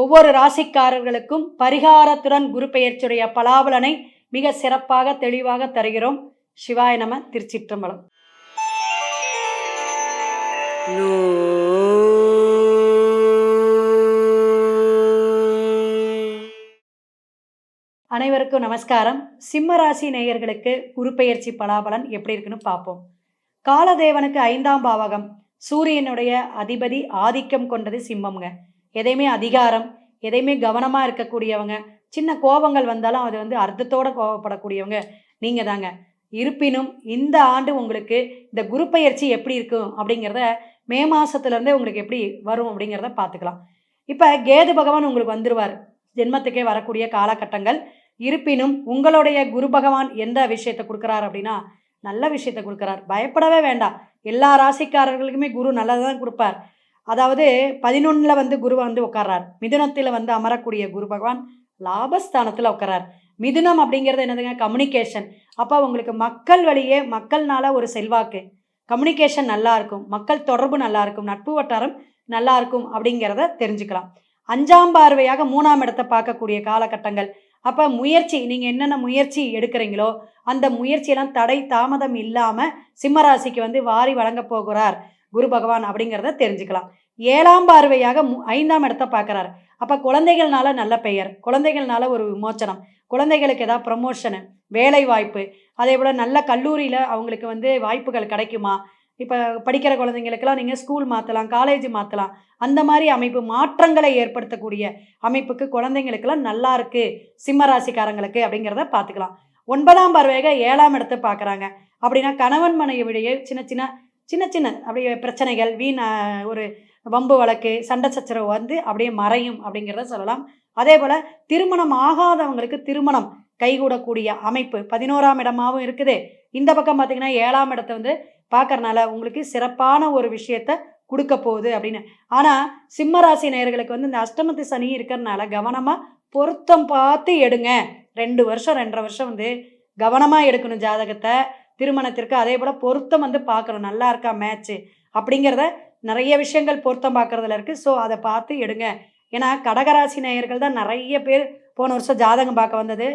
ஒவ்வொரு ராசிக்காரர்களுக்கும் பரிகாரத்துடன் குரு பெயர்ச்சியுடைய பலாபலனை மிக சிறப்பாக தெளிவாக தருகிறோம். சிவாய நம திருச்சிற்றம்பலம். அனைவருக்கும் நமஸ்காரம். சிம்ம ராசி நேயர்களுக்கு குருப்பெயர்ச்சி பலாபலன் எப்படி இருக்குன்னு பார்ப்போம். காலதேவனுக்கு ஐந்தாம் பாவகம். சூரியனுடைய அதிபதி ஆதிக்கம் கொண்டது சிம்மம்ங்க. எதையுமே அதிகாரம் எதையுமே கவனமாக இருக்கக்கூடியவங்க சின்ன கோபங்கள் வந்தாலும் அது வந்து அர்த்தத்தோடு கோபப்படக்கூடியவங்க நீங்கள் தாங்க இருப்பினும் இந்த ஆண்டு உங்களுக்கு இந்த குரு பயிற்சி எப்படி இருக்கும் அப்படிங்கிறத மே மாதத்துலேருந்தே உங்களுக்கு எப்படி வரும் அப்படிங்கிறத பார்த்துக்கலாம். இப்போ கேது பகவான் உங்களுக்கு வந்துடுவார் ஜென்மத்துக்கே வரக்கூடிய காலகட்டங்கள். இருப்பினும் உங்களுடைய குரு பகவான் எந்த விஷயத்தை கொடுக்குறார் அப்படின்னா நல்ல விஷயத்தை கொடுக்குறார். பயப்படவே வேண்டாம். எல்லா ராசிக்காரர்களுக்குமே குரு நல்லதான் கொடுப்பார். அதாவது பதினொன்றில் வந்து குரு வந்து உட்கார்றார். மிதுனத்தில் வந்து அமரக்கூடிய குரு பகவான் லாபஸ்தானத்தில் உட்காரார் மிதுனம் அப்படிங்கிறது என்னதுங்க? கம்யூனிகேஷன் அப்போ உங்களுக்கு மக்கள் வழியே மக்கள்னால ஒரு செல்வாக்கு. கம்யூனிகேஷன் நல்லா இருக்கும். மக்கள் தொடர்பு நல்லா இருக்கும். நட்பு வட்டாரம் நல்லா இருக்கும் அப்படிங்கிறத தெரிஞ்சுக்கலாம். அஞ்சாம் பார்வையாக மூணாம் இடத்தை பார்க்கக்கூடிய காலகட்டங்கள். அப்போ முயற்சி நீங்கள் என்னென்ன முயற்சி எடுக்கிறீங்களோ அந்த முயற்சியெல்லாம் தடை தாமதம் இல்லாமல் சிம்மராசிக்கு வந்து வாரி வழங்க போகிறார். குரு பகவான் அப்படிங்கிறத தெரிஞ்சுக்கலாம். ஏழாம் பார்வையாக மு- ஐந்தாம் இடத்த பார்க்குறாரு. அப்போ குழந்தைகள்னால நல்ல பெயர் குழந்தைகள்னால ஒரு விமோச்சனம் குழந்தைகளுக்கு ஏதாவது ப்ரமோஷனு வேலை வாய்ப்பு அதே போல் நல்ல கல்லூரியில் அவங்களுக்கு வந்து வாய்ப்புகள் கிடைக்குமா? இப்போ படிக்கிற குழந்தைங்களுக்கெல்லாம் நீங்கள் ஸ்கூல் மாற்றலாம் காலேஜ் மாற்றலாம் அந்த மாதிரி அமைப்பு மாற்றங்களை ஏற்படுத்தக்கூடிய அமைப்புக்கு குழந்தைங்களுக்கெல்லாம் நல்லா இருக்குது சிம்ம ராசிக்காரங்களுக்கு அப்படிங்கிறத பார்த்துக்கலாம். ஒன்பதாம் பார்வையாக ஏழாம் இடத்தை பார்க்குறாங்க. அப்படின்னா கணவன் மனைவிடையே சின்ன சின்ன சின்ன சின்ன அப்படியே பிரச்சனைகள் வீண் ஒரு வம்பு வழக்கு சண்டை சச்சரவு வந்து அப்படியே மறையும் அப்படிங்கிறத சொல்லலாம். அதே போல் திருமணம் ஆகாதவங்களுக்கு திருமணம் கைகூடக்கூடிய அமைப்பு பதினோராம் இடமாவும் இருக்குது. இந்த பக்கம் பார்த்தீங்கன்னா ஏழாம் இடத்தை வந்து பார்க்கறனால உங்களுக்கு சிறப்பான ஒரு விஷயத்த கொடுக்க போகுது அப்படின்னு. ஆனால் சிம்மராசி நேயர்களுக்கு வந்து இந்த அஷ்டமத்து சனி இருக்கிறதுனால கவனமாக பொருத்தம் பார்த்து எடுங்க. ரெண்டு வருஷம் ரெண்டரை வருஷம் வந்து கவனமாக எடுக்கணும் ஜாதகத்தை. திருமணத்திற்கு அதே போல் பொருத்தம் வந்து பார்க்கணும். நல்லா இருக்கா மேட்ச்சு அப்படிங்கிறத நிறைய விஷயங்கள் பொருத்தம் பார்க்குறதுல இருக்குது ஸோ அதை பார்த்து எடுங்க. ஏன்னா கடகராசி நேயர்கள் தான் நிறைய பேர் போன வருஷம் ஜாதகம் பார்க்க வந்தது.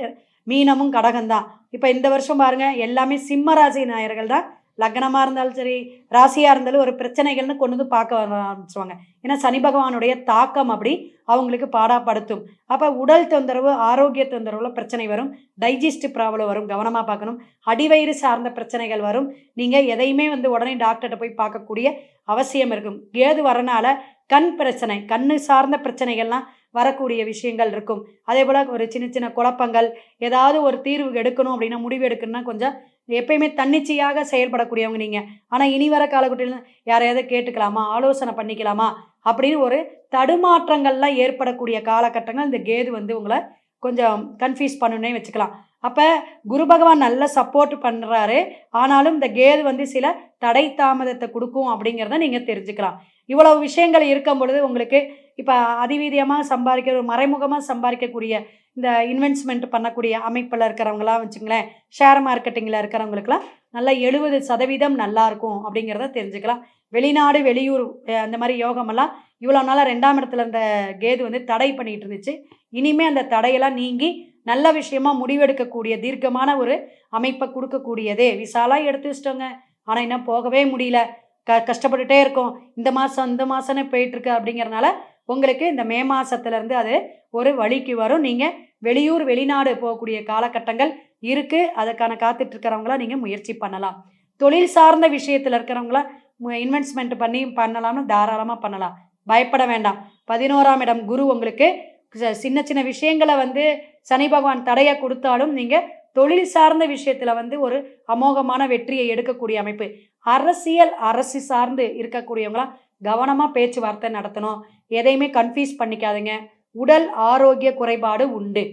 மீனமும் கடகம் தான் இப்போ இந்த வருஷம் பாருங்கள் எல்லாமே சிம்மராசி நாயர்கள் தான் லக்னமாக இருந்தாலும் சரி ராசியாக இருந்தாலும் ஒரு பிரச்சனைகள்னு கொண்டு வந்து பார்க்க ஆரம்பிச்சுவாங்க ஏன்னா சனி பகவானுடைய தாக்கம் அப்படி அவங்களுக்கு பாடாப்படுத்தும். அப்போ உடல் தொந்தரவு ஆரோக்கிய தொந்தரவுல பிரச்சனை வரும். டைஜஸ்ட் ப்ராப்ளம் வரும். கவனமாக பார்க்கணும். அடிவயிறு சார்ந்த பிரச்சனைகள் வரும். நீங்கள் எதையுமே வந்து உடனே டாக்டர்கிட்ட போய் பார்க்கக்கூடிய அவசியம் இருக்கும். ஏது வரனால கண் பிரச்சனை கண்ணு சார்ந்த பிரச்சனைகள்லாம் வரக்கூடிய விஷயங்கள் இருக்கும். அதே போல் ஒரு சின்ன சின்ன குழப்பங்கள் ஏதாவது ஒரு தீர்வு எடுக்கணும் அப்படின்னா முடிவு எடுக்கணும்னா கொஞ்சம் எப்பயுமே தன்னிச்சையாக செயல்படக்கூடியவங்க நீங்கள் ஆனால் இனி வர காலகட்டத்தில் யாரையாவது கேட்டுக்கலாமா? ஆலோசனை பண்ணிக்கலாமா? அப்படின்னு ஒரு தடுமாற்றங்கள்லாம் ஏற்படக்கூடிய காலகட்டங்கள் இந்த கேது வந்து உங்களை கொஞ்சம் கன்ஃபியூஸ் பண்ணுன்னே வச்சுக்கலாம். அப்போ குரு பகவான் நல்ல சப்போர்ட் பண்ணுறாரு ஆனாலும் இந்த கேது வந்து சில தடை தாமதத்தை கொடுக்கும் அப்படிங்கிறத நீங்கள் தெரிஞ்சுக்கலாம். இவ்வளவு விஷயங்கள் இருக்கும் பொழுது உங்களுக்கு இப்போ அதிவீதியமாக சம்பாதிக்கிற ஒரு மறைமுகமாக சம்பாதிக்கக்கூடிய இந்த இன்வெஸ்ட்மெண்ட் பண்ணக்கூடிய அமைப்பில் இருக்கிறவங்களாம் வச்சுங்களேன் ஷேர் மார்க்கெட்டிங்கில் இருக்கிறவங்களுக்குலாம் நல்லா எழுபது சதவீதம் நல்லாயிருக்கும் அப்படிங்கிறத தெரிஞ்சுக்கலாம். வெளிநாடு வெளியூர் அந்த மாதிரி யோகமெல்லாம் இவ்வளோ நாளாக ரெண்டாம் இடத்துல இருந்த கேது வந்து தடை பண்ணிகிட்டு இருந்துச்சு. இனிமேல் அந்த தடையெல்லாம் நீங்கி நல்ல விஷயமா முடிவெடுக்கக்கூடிய தீர்க்கமான ஒரு அமைப்பை கொடுக்கக்கூடியதே. விசாலாக எடுத்து வச்சிட்டோங்க. ஆனால் இன்னும் போகவே முடியல. க கஷ்டப்பட்டுட்டே இருக்கோம். இந்த மாதம் இந்த மாதம்னு போயிட்டுருக்கு அப்படிங்கிறனால உங்களுக்கு இந்த மே மாதத்துலேருந்து அது ஒரு வழிக்கு வரும். நீங்கள் வெளியூர் வெளிநாடு போகக்கூடிய காலகட்டங்கள் இருக்குது அதுக்கான காத்துட்ருக்கிறவங்களாம் நீங்கள் முயற்சி பண்ணலாம். தொழில் சார்ந்த விஷயத்தில் இருக்கிறவங்கள இன்வெஸ்ட்மெண்ட் பண்ணி பண்ணலாம்னு தாராளமாக பண்ணலாம். பயப்பட வேண்டாம். பதினோராம் இடம் குரு உங்களுக்கு ச- சின்ன சின்ன விஷயங்களை வந்து சனி பகவான் தடையை கொடுத்தாலும் நீங்கள் தொழில் சார்ந்த விஷயத்தில் வந்து ஒரு அமோகமான வெற்றியை எடுக்கக்கூடிய அமைப்பு. அரசியல் அரசு சார்ந்து இருக்கக்கூடியவங்களாம் கவனமாக பேச்சுவார்த்தை நடத்தணும். எதையுமே கன்ஃபியூஸ் பண்ணிக்காதீங்க. உடல் ஆரோக்கிய குறைபாடு உண்டு.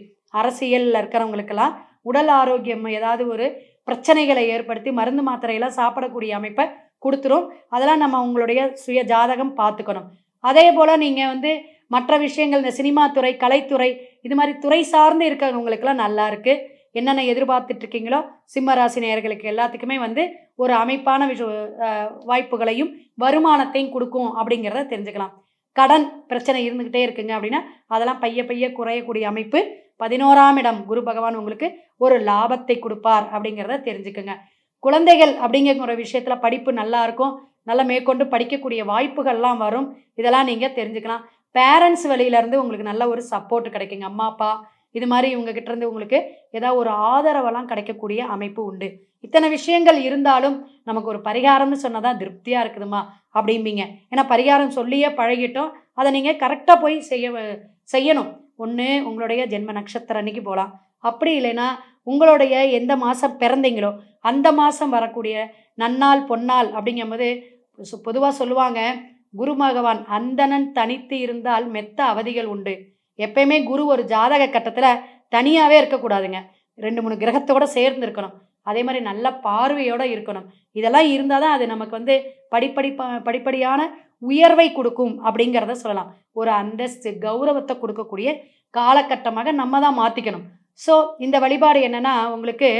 அரசியலில் இருக்கிறவங்களுக்கெல்லாம் உடல் ஆரோக்கியம் ஏதாவது ஒரு பிரச்சனைகளை ஏற்படுத்தி மருந்து மாத்திரையெல்லாம் சாப்பிடக்கூடிய அமைப்பை கொடுத்துரும். அதெல்லாம் நம்ம உங்களுடைய சுய ஜாதகம் பார்த்துக்கணும். அதே போல் நீங்கள் வந்து மற்ற விஷயங்கள் இந்த சினிமா துறை கலைத்துறை இது மாதிரி துறை சார்ந்து இருக்கிறவங்களுக்கெல்லாம் நல்லா இருக்குது என்னென்ன எதிர்பார்த்துட்டு இருக்கீங்களோ சிம்ம எல்லாத்துக்குமே வந்து ஒரு அமைப்பான விஷ வாய்ப்புகளையும் வருமானத்தையும் கொடுக்கும் அப்படிங்கிறத தெரிஞ்சுக்கலாம். கடன் பிரச்சனை இருந்துக்கிட்டே இருக்குங்க அப்படின்னா அதெல்லாம் பைய பைய குறையக்கூடிய அமைப்பு. பதினோராம் இடம் குரு பகவான் உங்களுக்கு ஒரு லாபத்தை கொடுப்பார் அப்படிங்கிறத தெரிஞ்சுக்குங்க. குழந்தைகள் அப்படிங்கிற ஒரு விஷயத்தில் படிப்பு நல்லா இருக்கும். நல்லா மேற்கொண்டு படிக்கக்கூடிய வாய்ப்புகள்லாம் வரும். இதெல்லாம் நீங்கள் தெரிஞ்சுக்கலாம். பேரண்ட்ஸ் வழியிலேருந்து உங்களுக்கு நல்ல ஒரு சப்போர்ட் கிடைக்குங்க. அம்மா அப்பா இது மாதிரி இவங்க கிட்ட இருந்து உங்களுக்கு ஏதாவது ஒரு ஆதரவெல்லாம் கிடைக்கக்கூடிய அமைப்பு உண்டு. இத்தனை விஷயங்கள் இருந்தாலும் நமக்கு ஒரு பரிகாரம்னு சொன்னதான் திருப்தியாக இருக்குதுமா அப்படிம்பீங்க. ஏன்னா பரிகாரம் சொல்லியே பழகிட்டோம். அதை நீங்கள் கரெக்டாக போய் செய்ய செய்யணும். ஒன்று உங்களுடைய ஜென்ம நட்சத்திரம் அன்னைக்கு போகலாம் அப்படி இல்லைன்னா உங்களுடைய எந்த மாதம் பிறந்தீங்களோ அந்த மாதம் வரக்கூடிய நன்னாள் பொன்னாள் அப்படிங்கும்போது பொதுவாக சொல்லுவாங்க குரு பகவான் அந்தணன் தனித்து இருந்தால் மெத்த அவதிகள் உண்டு. எப்பயுமே குரு ஒரு ஜாதக கட்டத்தில் தனியாகவே இருக்கக்கூடாதுங்க. ரெண்டு மூணு கிரகத்தோட சேர்ந்து இருக்கணும் அதே மாதிரி நல்ல பார்வையோடு இருக்கணும். இதெல்லாம் இருந்தால் தான் அது நமக்கு வந்து படிப்படி படிப்படியான உயர்வை கொடுக்கும் அப்படிங்கிறத சொல்லலாம். ஒரு அந்தஸ்து கௌரவத்தை கொடுக்கக்கூடிய காலகட்டமாக நம்ம தான் மாற்றிக்கணும் ஸோ இந்த வழிபாடு என்னன்னா உங்களுக்கு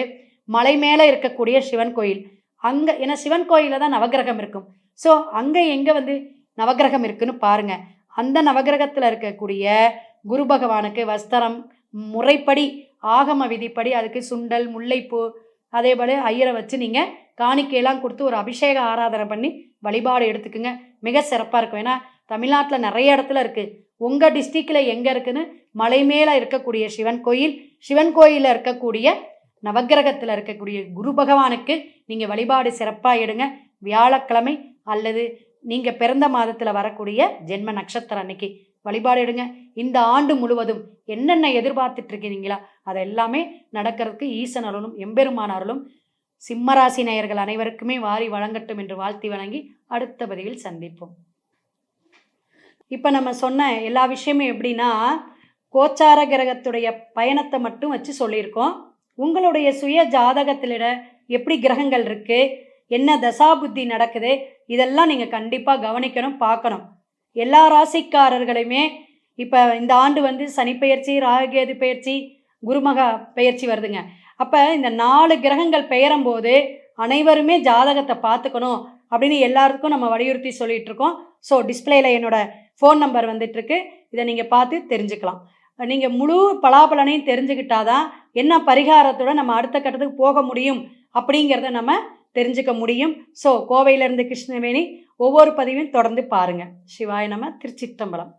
மலை மேலே இருக்கக்கூடிய சிவன் கோயில். அங்கே ஏன்னா சிவன் கோயிலில் தான் நவக்கிரகம் இருக்கும். ஸோ அங்கே எங்கே வந்து நவக்கிரகம் இருக்குன்னு பாருங்க. அந்த நவக்கிரகத்தில் இருக்கக்கூடிய குரு பகவானுக்கு வஸ்திரம் முறைப்படி ஆகம விதிப்படி அதுக்கு சுண்டல் முல்லைப்பூ அதே போல் ஐயரை வச்சு நீங்கள் காணிக்கையெல்லாம் கொடுத்து ஒரு அபிஷேக ஆராதனை பண்ணி வழிபாடு எடுத்துக்குங்க. மிக சிறப்பாக இருக்கும். ஏன்னா தமிழ்நாட்டில் நிறைய இடத்துல இருக்குது உங்கள் டிஸ்ட்ரிக்டில் எங்கே இருக்குதுன்னு மலை மேலே இருக்கக்கூடிய சிவன் கோயில் சிவன் கோயிலில் இருக்கக்கூடிய நவக்கிரகத்தில் இருக்கக்கூடிய குரு பகவானுக்கு நீங்கள் வழிபாடு சிறப்பாக எடுங்க. வியாழக்கிழமை அல்லது நீங்கள் பிறந்த மாதத்தில் வரக்கூடிய ஜென்ம நட்சத்திரம் அன்னைக்கு. வழிபாடு எடுங்க. இந்த ஆண்டு முழுவதும் என்னென்ன எதிர்பார்த்துட்டு இருக்கிறீங்களா அது எல்லாமே நடக்கிறதுக்கு ஈசன் அருளும் எம்பெருமான் அருளும் சிம்மராசி நேயர்கள் அனைவருக்குமே வாரி வழங்கட்டும் என்று வாழ்த்தி வழங்கி அடுத்த பதிவில் சந்திப்போம். இப்போ நம்ம சொன்ன எல்லா விஷயமும் எப்படின்னா கோச்சார கிரகத்துடைய பயணத்தை மட்டும் வச்சு சொல்லியிருக்கோம். உங்களுடைய சுய ஜாதகத்திலிட எப்படி கிரகங்கள் இருக்குது என்ன தசாபுத்தி நடக்குது? இதெல்லாம் நீங்கள் கண்டிப்பாக கவனிக்கணும் பார்க்கணும். எல்லா ராசிக்காரர்களுமே இப்போ இந்த ஆண்டு வந்து சனிப்பெயர்ச்சி ராககேது பெயர்ச்சி குருமகா பெயர்ச்சி வருதுங்க. அப்போ இந்த நாலு கிரகங்கள் பெயரும் போது அனைவருமே ஜாதகத்தை பார்த்துக்கணும் அப்படின்னு எல்லாருக்கும் நம்ம வலியுறுத்தி சொல்லிட்டு இருக்கோம் ஸோ டிஸ்பிளேல என்னோட ஃபோன் நம்பர் வந்துட்டு இருக்கு இதை நீங்கள் பார்த்து தெரிஞ்சுக்கலாம். நீங்கள் முழு பலாபலனையும் தெரிஞ்சுக்கிட்டாதான் என்ன பரிகாரத்தோட நம்ம அடுத்த கட்டத்துக்கு போக முடியும் அப்படிங்கிறத நம்ம தெரிஞ்சுக்க முடியும். ஸோ கோவையிலேருந்து கிருஷ்ணவேணி ஒவ்வொரு பதிவையும் தொடர்ந்து பாருங்கள் சிவாய நம்ம திருச்சிற்றம்பலம்.